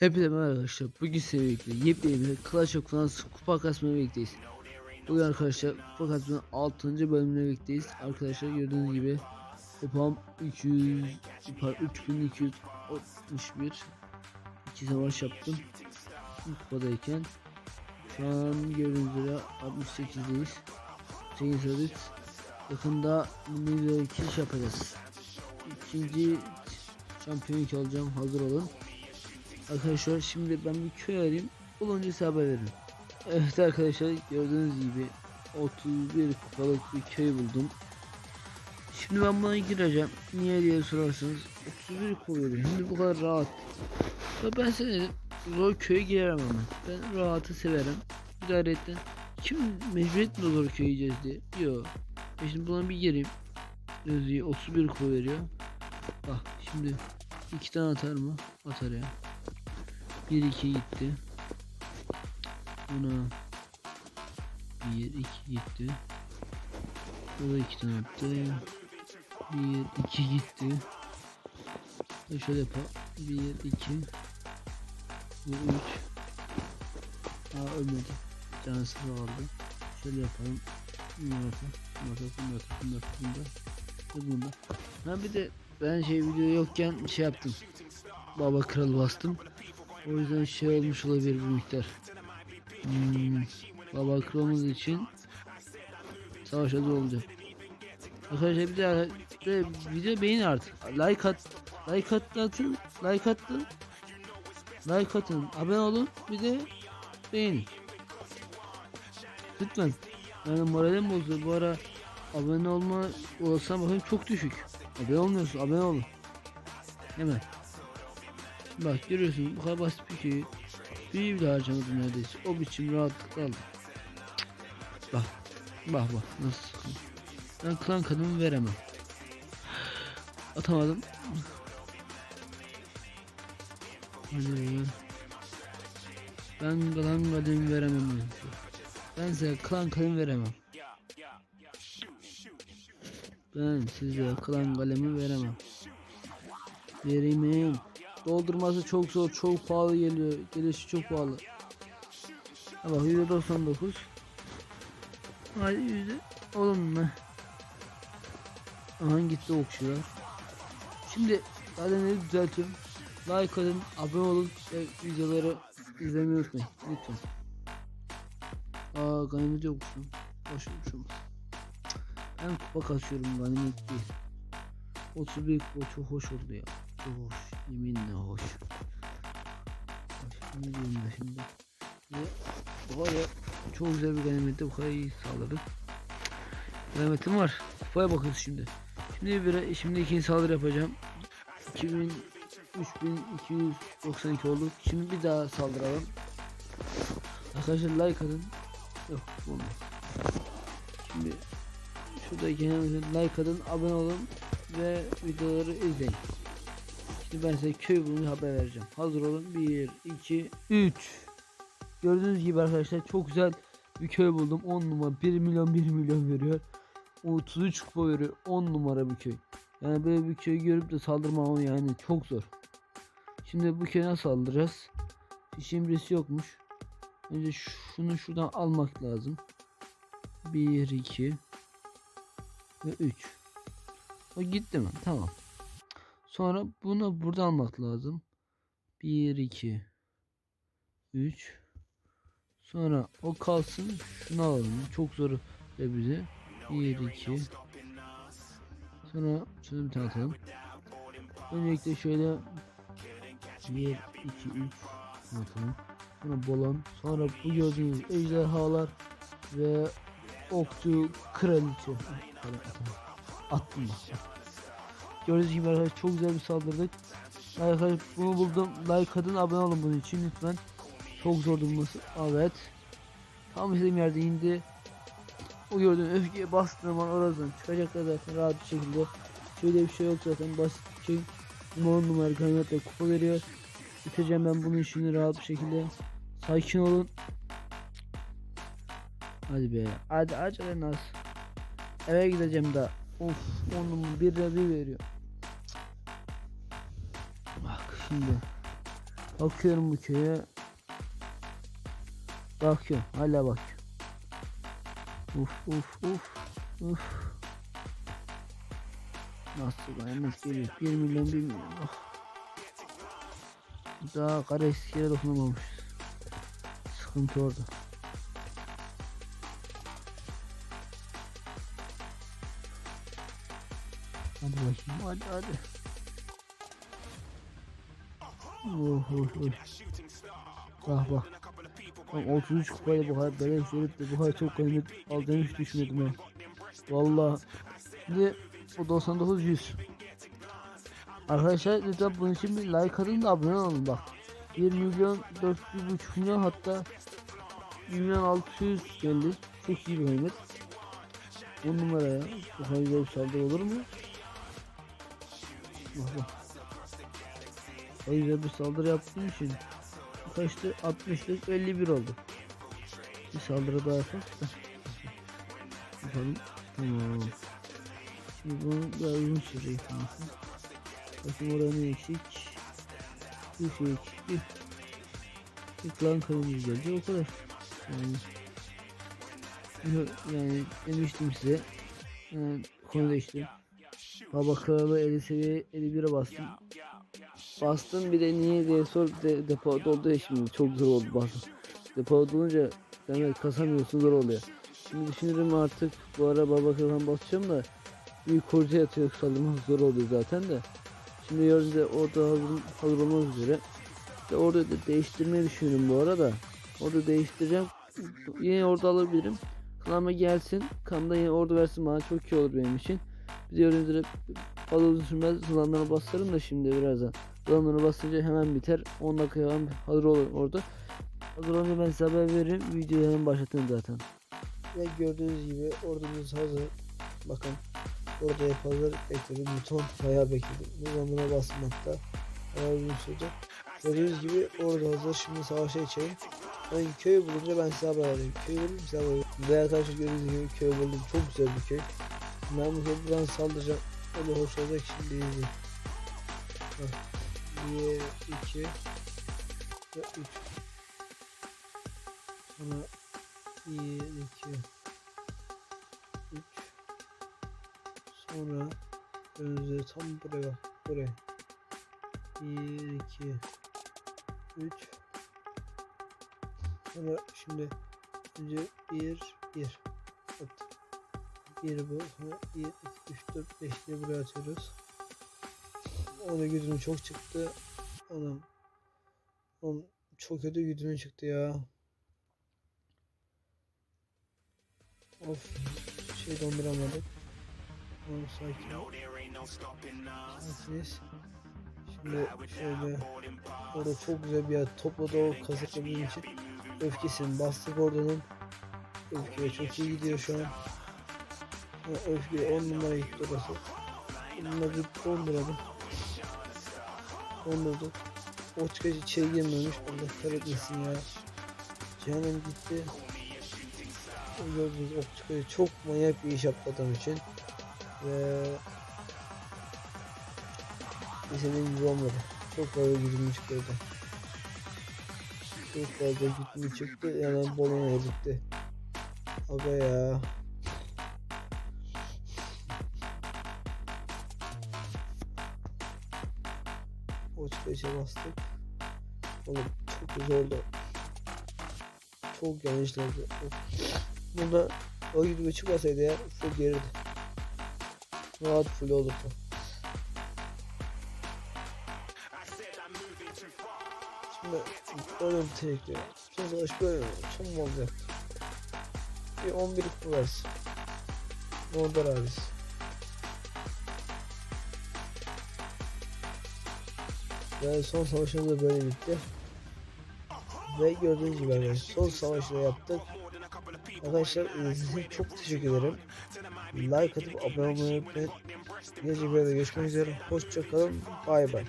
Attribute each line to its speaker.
Speaker 1: Hepinize merhaba arkadaşlar. Bugün size birlikte yepyeni bir Clash of Clans kupa kasmaya birlikteyiz. Bugün arkadaşlar kupa kasmanın 6. bölümüne birlikteyiz. Arkadaşlar gördüğünüz gibi kupam 200 pardon 3261 2 savaş yaptım. Kupadayken şu an gördüğünüz üzere 68'deyiz. 8 adet. Yakında bunu bir iş yapacağız. İkinci şampiyon olacağım. Hazır olun. Arkadaşlar şimdi ben bir köy arayayım. Bulunca haber veririm. Evet arkadaşlar gördüğünüz gibi 31 kupalık bir köy buldum. Şimdi ben buna gireceğim. Niye diye sorarsanız 31 kupa. Şimdi bu kadar rahat. Ve ben size dedim zor köye giremem ama. Ben rahatı severim. İdaretten. Kim mecburiyet mi zor köye yiyeceğiz diye. Yok. Ben şimdi buna bir gireyim. Gözü 31 kupa veriyor. Bak şimdi iki tane atar mı? Atar ya. 1 2 gitti. Buna 1 2 gitti. Bu da 2 tane attı. 1 2 gitti. Ve şöyle yapalım. 1 2 Bu 3 Aa ölmedi. Canısı kaldı. Şöyle yapalım. Bunlar atın. Bunlar atın. Bunlar atın. Bunlar atın. Bunlar Ve bunda. Ha bir de ben şey video yokken şey yaptım. Baba kral bastım. O yüzden şey olmuş olabilir bu miktar. Hmm, baba kralımız için savaş hazır olacak. Arkadaşlar bir daha de video beğenin artık. Like at, like at atın, like atın, like atın, abone olun, bir de beğenin. Lütfen. Yani moralim bozuldu bu ara abone olma olasılığı bakın çok düşük. Abone olmuyorsun, abone olun. Hemen. Bak görüyorsun bu kadar basit bir şey. Bir bile harcamadım neredeyse. O biçim rahatlıkla aldım. Bak. Bak bak nasıl sıkıntı. Ben klan kadımı veremem. Atamadım. Hadi. Ben klan kadımı veremem. Ben size klan kadımı veremem. Ben size klan kalemi veremem. Veremem. Doldurması çok zor, çok pahalı geliyor. Gelişi çok pahalı. Ha bak %99. Hadi yüzde. Oğlum ne? Aha gitti okçular. Şimdi kalemleri düzeltiyorum. Like atın, abone olun ve videoları izlemeyi unutmayın. Lütfen. Aa ganimet yokmuşum. Boş olmuşum. Ben kupa kasıyorum ganimet değil. 31 kupa çok hoş oldu ya. Çok hoş. Yeminle hoş. Hoş. Ne diyeyim ben şimdi? Ve kadar çok güzel bir ganimette bu kadar iyi sağladık. Ganimetim var. Kupaya bakıyoruz şimdi. Şimdi bir şimdi ikinci saldırı yapacağım. 2000 3292 olduk. Şimdi bir daha saldıralım. Arkadaşlar like atın. Yok olmaz. Şimdi şuradaki like atın, abone olun ve videoları izleyin. Şimdi ben size köy bulunca haber vereceğim. Hazır olun. 1, 2, 3. Gördüğünüz gibi arkadaşlar çok güzel bir köy buldum. 10 numara 1 milyon 1 milyon veriyor. 33 kupa veriyor. 10 numara bir köy. Yani böyle bir köy görüp de saldırmam yani çok zor. Şimdi bu köye nasıl saldıracağız? Hiç imresi yokmuş. Önce şunu şuradan almak lazım. 1, 2 ve 3. O gitti mi? Tamam. Sonra bunu burada almak lazım. 1 2 3 Sonra o kalsın. Şunu alalım. Çok zor ve bize. 1 2 Sonra şunu bir tane atalım. Öncelikle şöyle 1 2 3 atalım. Sonra bolon. Sonra bu gördüğünüz ejderhalar ve okçu kraliçe. Attım bak. Gördüğünüz gibi arkadaşlar çok güzel bir saldırdık. Arkadaşlar bunu buldum. Like atın abone olun bunun için lütfen. Çok zor bulması. Evet. Tam istediğim yerde indi. O gördüğün öfkeye bastığım an oradan çıkacaklar zaten rahat bir şekilde. Şöyle bir şey yok zaten basit bir şey. 10 numara kaynatta kupa veriyor. Bitireceğim ben bunun işini rahat bir şekilde. Sakin olun. Hadi be. Hadi acele nasıl. Eve gideceğim daha. Of onun bir lira bir veriyor. Şimdi Bakıyorum bu köye. Bakıyorum. Hala bak. Uf uf uf. Uf. Nasıl dayanmak geliyor? 1 milyon 1 milyon. Oh. Daha kara eskiye dokunamamış. Sıkıntı orada. Hadi bakayım hadi hadi. Oh oh oh. Bak bak. Lan 33 kupayla bu kadar belen söyleyip de bu kadar çok kaymet alacağını hiç düşünmedim ben. Valla. Şimdi o 99 100. Arkadaşlar lütfen bunun için bir like atın da abone olun bak. 1 milyon 4,5 milyon hatta 1 milyon 600 geldi. Çok iyi bir kaymet. Bu numara ya. Bu kadar güzel bir saldırı olur mu? Bak bak. O güzel bir saldırı yaptığım için kaçtı? 60'lık 51 oldu. Bir saldırı daha yapak da. Bakalım. Tamam. Şimdi bunu daha uzun tanesi. Bakın oraya ne eksik? Bir şey eksik. Bir, klan kanımız gelecek o kadar. Yani, yani demiştim size. Yani konu değişti. Baba kralı 50 seviye 51'e bastım. Bastım bir de niye diye sor de, depo doldu ya şimdi çok zor oldu bastım. Depo dolunca demek kasamıyorsun zor oluyor. Şimdi düşünürüm artık bu ara baba kralı basacağım da büyük korucu yatıyor saldırmak zor oluyor zaten de. Şimdi yarın da orada hazır, hazır olmak üzere. İşte orada da değiştirmeyi düşünüyorum bu arada. Orada değiştireceğim. Yine orada alabilirim. Kanama gelsin. Kanada yine orada versin bana çok iyi olur benim için. Bir de gördüğünüz üzere uzun sürmez. Zılanlara bastırırım da şimdi birazdan. Roam'ını basınca hemen biter. 10 dakika falan hazır olur orada. Hazır olunca ben size haber veririm. Videoyu hemen başlatın zaten.
Speaker 2: Ve gördüğünüz gibi ordumuz hazır. Bakın orada yapılır bekledim. Buton bayağı bekledim. Bu zamana basmakta bayağı uzun sürdü. Gördüğünüz gibi orada hazır. Şimdi savaşa geçeyim. Ben köy bulunca ben size haber vereyim. Köy buldum size haber vereyim. Ve arkadaşlar gördüğünüz gibi köy buldum. Çok güzel bir köy. Ben bu köyden saldıracağım. O da hoş olacak şimdi izleyin. Evet. 1, 2 ve 3. Sonra 1, 2, 3. Sonra önümüzde tam buraya, buraya. 1, 2, 3. Sonra şimdi önce 1, 1. At. 1 bu. Sonra 1, 2, 3, 4, 5 diye buraya atıyoruz. Ona güdümü çok çıktı. Anam. Oğlum çok kötü güdümü çıktı ya. Of. Şey donduramadık. Tamam sakin. Sakiniz. Şimdi şöyle orada çok güzel bir yer topladı o benim için. Öfkesini bastık oradanın. Öfkeye çok iyi gidiyor şu an. Öfke 10 numara gitti orası. Bunları donduralım. Dondurduk. O çıkış içeri girmemiş. Allah kahretmesin ya. Cehennem gitti. Gördüğünüz çıkıyor. Çok manyak bir iş yaptı adam için. Ve istediğim gibi olmadı. Çok fazla gücüm çıktı. Çok fazla gücüm çıktı. Yani Bolonya'ya gitti. Aga ya. Çıkışa bastık. Oğlum çok oldu. Çok yanlışlardı. Burada o gibi çıkmasaydı ya full gelirdi. Rahat full olurdu. Şimdi bir tekli. Son savaş böyle mi? Son mu olacak? Bir 11 kupa versin. Mordor abisi. Ve son savaşımız da böyle bitti. Ve gördüğünüz gibi arkadaşlar son savaşı da yaptık. Arkadaşlar izlediğiniz için çok teşekkür ederim. Like atıp abone olmayı unutmayın. Gelecek videoda görüşmek üzere. Hoşçakalın. Bay bay.